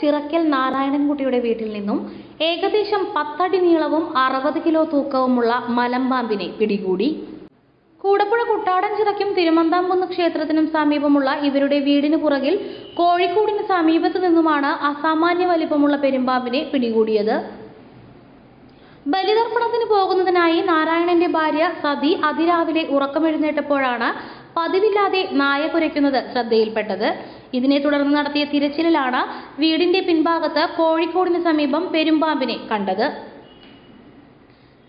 ചിറക്കൽ നാരായണൻകുട്ടിയുടെ വീട്ടിൽ നിന്നും ഏകദേശം പത്തടി നീളവും അറുപത് കിലോ തൂക്കവുമുള്ള മലമ്പാമ്പിനെ പിടികൂടി. കൂടപ്പുഴ കുട്ടാടൻ ചിറയ്ക്കും തിരുമന്താംകുന്ന് ക്ഷേത്രത്തിനും സമീപമുള്ള ഇവരുടെ വീടിന് പുറകിൽ കോഴിക്കോടിന് സമീപത്തു നിന്നുമാണ് അസാമാന്യ വലിപ്പമുള്ള പെരുമ്പാമ്പിനെ പിടികൂടിയത്. ബലിതർപ്പണത്തിന് പോകുന്നതിനായി നാരായണന്റെ ഭാര്യ സതി അതിരാവിലെ ഉറക്കമെഴുന്നേറ്റപ്പോഴാണ് പതിവില്ലാതെ നായ കുരയ്ക്കുന്നത് ശ്രദ്ധയിൽപ്പെട്ടത്. ഇതിനെ തുടർന്ന് നടത്തിയ തിരച്ചിലിലാണ് വീടിന്റെ പിൻഭാഗത്ത് കോഴിക്കോടിന് സമീപം പെരുമ്പാമ്പിനെ കണ്ടത്.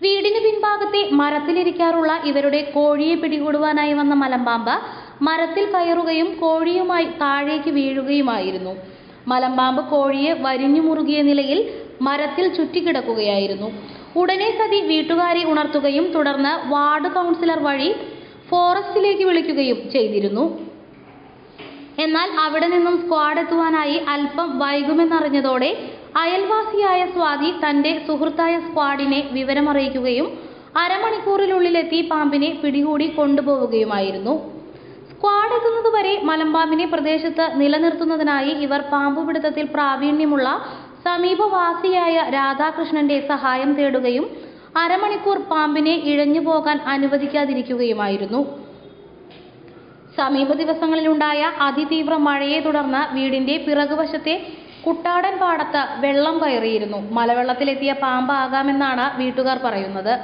വീടിന് പിൻഭാഗത്തെ മരത്തിലിരിക്കാറുള്ള ഇവരുടെ കോഴിയെ പിടികൂടുവാനായി വന്ന മലമ്പാമ്പ് മരത്തിൽ കയറുകയും കോഴിയുമായി താഴേക്ക് വീഴുകയുമായിരുന്നു. മലമ്പാമ്പ് കോഴിയെ വരിഞ്ഞു മുറുകിയ നിലയിൽ മരത്തിൽ ചുറ്റിക്കിടക്കുകയായിരുന്നു. ഉടനെ സതി വീട്ടുകാരെ ഉണർത്തുകയും തുടർന്ന് വാർഡ് കൗൺസിലർ വഴി ഫോറസ്റ്റിലേക്ക് വിളിക്കുകയും ചെയ്തിരുന്നു. എന്നാൽ അവിടെ നിന്നും സ്ക്വാഡ് എത്തുവാനായി അല്പം വൈകുമെന്നറിഞ്ഞതോടെ അയൽവാസിയായ സ്വാതി തന്റെ സുഹൃത്തായ സ്ക്വാഡിനെ വിവരമറിയിക്കുകയും അരമണിക്കൂറിനുള്ളിലെത്തി പാമ്പിനെ പിടികൂടി കൊണ്ടുപോവുകയുമായിരുന്നു. സ്ക്വാഡ് എത്തുന്നതുവരെ മലമ്പാമ്പിനെ പ്രദേശത്ത് നിലനിർത്തുന്നതിനായി ഇവർ പാമ്പുപിടുത്തത്തിൽ പ്രാവീണ്യമുള്ള സമീപവാസിയായ രാധാകൃഷ്ണന്റെ സഹായം തേടുകയും അരമണിക്കൂർ പാമ്പിനെ ഇഴഞ്ഞു പോകാൻ അനുവദിക്കാതിരിക്കുകയുമായിരുന്നു. സമീപ ദിവസങ്ങളിലുണ്ടായ അതിതീവ്ര മഴയെ തുടർന്ന് വീടിന്റെ പിറകുവശത്തെ കുട്ടാടൻ പാടത്ത് വെള്ളം കയറിയിരുന്നു. മലവെള്ളത്തിലെത്തിയ പാമ്പാകാമെന്നാണ് വീട്ടുകാർ പറയുന്നത്.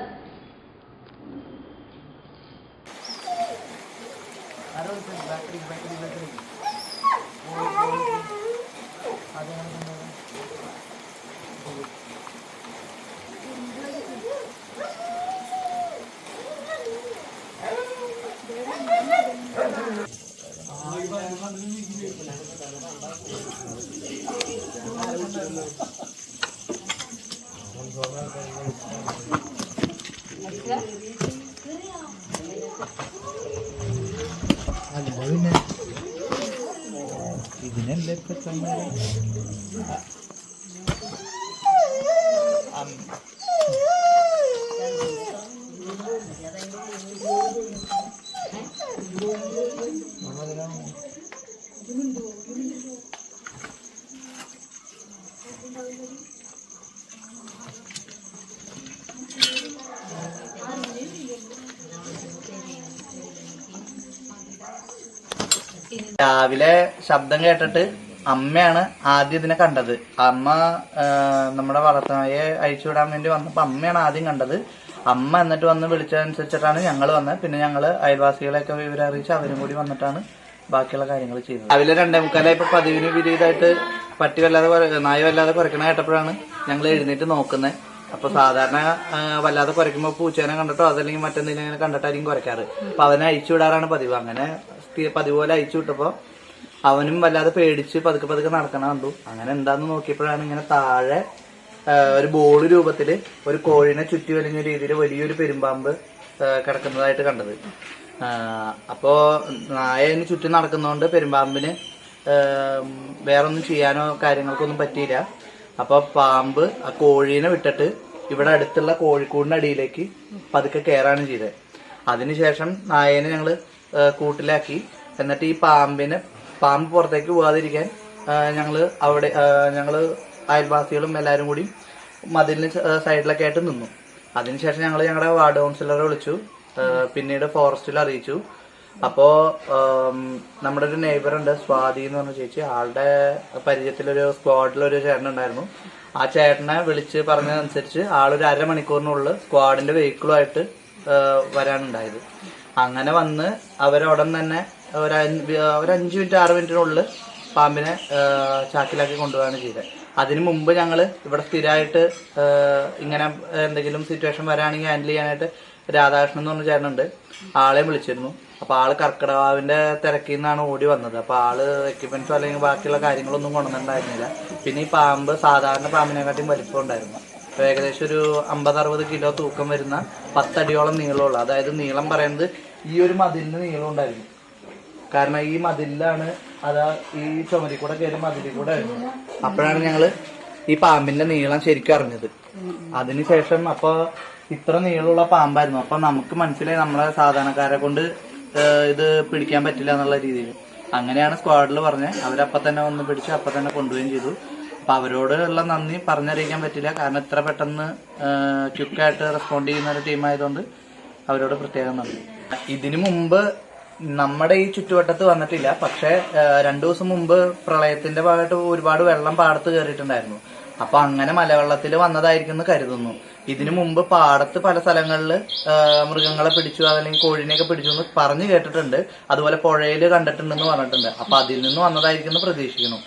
அது மழுன இது நெல் எப்ப Thank you. രാവിലെ ശബ്ദം കേട്ടിട്ട് അമ്മയാണ് ആദ്യം ഇതിനെ കണ്ടത്. അമ്മ നമ്മുടെ വളർത്തനായെ അഴിച്ചു വിടാൻ വേണ്ടി വന്നപ്പോൾ അമ്മയാണ് ആദ്യം കണ്ടത്. അമ്മ എന്നിട്ട് വന്ന് വിളിച്ചതനുസരിച്ചിട്ടാണ് ഞങ്ങൾ വന്നത്. പിന്നെ ഞങ്ങൾ അയൽവാസികളെയൊക്കെ വിവരം അറിയിച്ച് അവരും കൂടി വന്നിട്ടാണ് ബാക്കിയുള്ള കാര്യങ്ങൾ ചെയ്തത്. രാവിലെ രണ്ടേ മുക്കാലായി ഇപ്പൊ പതിവിന് വിപരീതമായിട്ട് പട്ടി വല്ലാതെ നായ വല്ലാതെ കുറയ്ക്കണ കേട്ടപ്പോഴാണ് ഞങ്ങൾ എഴുന്നേറ്റ് നോക്കുന്നത് അപ്പൊ സാധാരണ വല്ലാതെ കുറയ്ക്കുമ്പോൾ പൂച്ചേനെ കണ്ടിട്ടോ അതല്ലെങ്കിൽ മറ്റെന്തെങ്കിലും കണ്ടിട്ടായിരിക്കും കുറയ്ക്കാറ് അപ്പൊ അവനെ അഴിച്ചു വിടാറാണ് പതിവ്. അങ്ങനെ സ്ഥി- അയച്ചു വിട്ടപ്പോ അവനും വല്ലാതെ പേടിച്ച് പതുക്കെ പതുക്കെ നടക്കണ കണ്ടു. അങ്ങനെ എന്താന്ന് നോക്കിയപ്പോഴാണ് ഇങ്ങനെ താഴെ ഒരു ബോൾ രൂപത്തിൽ ഒരു കോഴിനെ ചുറ്റി വലിഞ്ഞ രീതിയിൽ വലിയൊരു പെരുമ്പാമ്പ് കിടക്കുന്നതായിട്ട് കണ്ടത്. അപ്പോ നായന് ചുറ്റി നടക്കുന്നതുകൊണ്ട് പെരുമ്പാമ്പിന് വേറൊന്നും ചെയ്യാനോ കാര്യങ്ങൾക്കൊന്നും പറ്റിയില്ല. അപ്പൊ പാമ്പ് ആ കോഴീനെ വിട്ടിട്ട് ഇവിടെ അടുത്തുള്ള കോഴിക്കൂടിന്റെ അടിയിലേക്ക് പതുക്കെ കയറാണ് ചെയ്തത്. അതിനുശേഷം നായേനെ ഞങ്ങൾ കൂട്ടിലാക്കി. എന്നിട്ട് ഈ പാമ്പിനെ പാമ്പ് പുറത്തേക്ക് പോകാതിരിക്കാൻ ഞങ്ങൾ അവിടെ ഞങ്ങൾ അയൽവാസികളും എല്ലാവരും കൂടി മതിലിന് സൈഡിലൊക്കെ ആയിട്ട് നിന്നു. അതിനുശേഷം ഞങ്ങൾ ഞങ്ങളുടെ വാർഡ് കൗൺസിലറെ വിളിച്ചു. പിന്നീട് ഫോറസ്റ്റിൽ അറിയിച്ചു. അപ്പോ നമ്മുടെ ഒരു നെയ്ബർ ഉണ്ട് സ്വാതി എന്ന് പറഞ്ഞ ചേച്ചി. ആളുടെ പരിചയത്തിലൊരു സ്ക്വാഡിലൊരു ചേട്ടൻ ഉണ്ടായിരുന്നു. ആ ചേട്ടനെ വിളിച്ച് പറഞ്ഞതനുസരിച്ച് ആളൊരു അരമണിക്കൂറിനുള്ളിൽ സ്ക്വാഡിന്റെ വെഹിക്കിളുമായിട്ട് വരാനുണ്ടായത്. അങ്ങനെ വന്ന് അവരുടൻ തന്നെ ഒരു ഒരു അഞ്ച് മിനിറ്റ് ആറ് മിനിറ്റിനുള്ളിൽ പാമ്പിനെ ചാക്കിലാക്കി കൊണ്ടുപോവാണ് ചെയ്തത്. അതിനു മുമ്പ് ഞങ്ങൾ ഇവിടെ സ്ഥിരമായിട്ട് ഇങ്ങനെ എന്തെങ്കിലും സിറ്റുവേഷൻ വരാണെങ്കിൽ ഹാൻഡിൽ ചെയ്യാനായിട്ട് രാധാകൃഷ്ണൻ എന്ന് പറഞ്ഞ ചേട്ടനുണ്ട്. ആളെ വിളിച്ചിരുന്നു. അപ്പോൾ ആൾ കർക്കിടകാവിന്റെ തിരക്കിൽ നിന്നാണ് ഓടി വന്നത്. അപ്പൊ ആൾ എക്യുപ്മെന്റ്സോ അല്ലെങ്കിൽ ബാക്കിയുള്ള കാര്യങ്ങളൊന്നും കൊണ്ടുവന്നിട്ടുണ്ടായിരുന്നില്ല. പിന്നെ ഈ പാമ്പ് സാധാരണ പാമ്പിനെക്കാട്ടിയും വലിപ്പം ഉണ്ടായിരുന്നു. ഏകദേശം ഒരു അമ്പത് അറുപത് കിലോ തൂക്കം വരുന്ന പത്തടിയോളം നീളമുള്ള അതായത് നീളം പറയുന്നത് ഈ ഒരു മതിലിന് നീളം ഉണ്ടായിരുന്നു. കാരണം ഈ മതിലിലാണ് അതാ ഈ ചുമരി കൂടെ കയറി മതിലിൽ കൂടെ അപ്പോഴാണ് ഞങ്ങൾ ഈ പാമ്പിന്റെ നീളം ശരിക്കും അറിഞ്ഞത്. അതിനുശേഷം അപ്പൊ ഇത്ര നീളമുള്ള പാമ്പായിരുന്നു. അപ്പൊ നമുക്ക് മനസ്സിലായി നമ്മളെ സാധാരണക്കാരെ കൊണ്ട് ഇത് പിടിക്കാൻ പറ്റില്ല എന്നുള്ള രീതിയിൽ. അങ്ങനെയാണ് സ്ക്വാഡിൽ പറഞ്ഞത് അവരപ്പം തന്നെ വന്ന് പിടിച്ച് അപ്പം തന്നെ കൊണ്ടുപോവുകയും ചെയ്തു. അപ്പൊ അവരോട് ഉള്ള നന്ദി പറഞ്ഞറിയിക്കാൻ പറ്റില്ല. കാരണം ഇത്ര പെട്ടെന്ന് ക്വിക്കായിട്ട് റെസ്പോണ്ട് ചെയ്യുന്ന ഒരു ടീം ആയതുകൊണ്ട് അവരോട് പ്രത്യേകം നന്ദി. ഇതിനു മുമ്പ് നമ്മുടെ ഈ ചുറ്റുവട്ടത്ത് വന്നിട്ടില്ല. പക്ഷെ രണ്ടു ദിവസം മുമ്പ് പ്രളയത്തിന്റെ ഭാഗമായിട്ട് ഒരുപാട് വെള്ളം പാടത്ത് കയറിയിട്ടുണ്ടായിരുന്നു. അപ്പൊ അങ്ങനെ മലവെള്ളത്തിൽ വന്നതായിരിക്കും എന്ന് കരുതുന്നു. ഇതിനു മുമ്പ് പാടത്ത് പല സ്ഥലങ്ങളിൽ മൃഗങ്ങളെ പിടിച്ചു അതല്ലെങ്കിൽ കോഴിനെയൊക്കെ പിടിച്ചു എന്ന് പറഞ്ഞു കേട്ടിട്ടുണ്ട്. അതുപോലെ പുഴയിൽ കണ്ടിട്ടുണ്ടെന്ന് പറഞ്ഞിട്ടുണ്ട്. അപ്പൊ അതിൽ നിന്ന് വന്നതായിരിക്കും എന്ന് പ്രതീക്ഷിക്കുന്നു.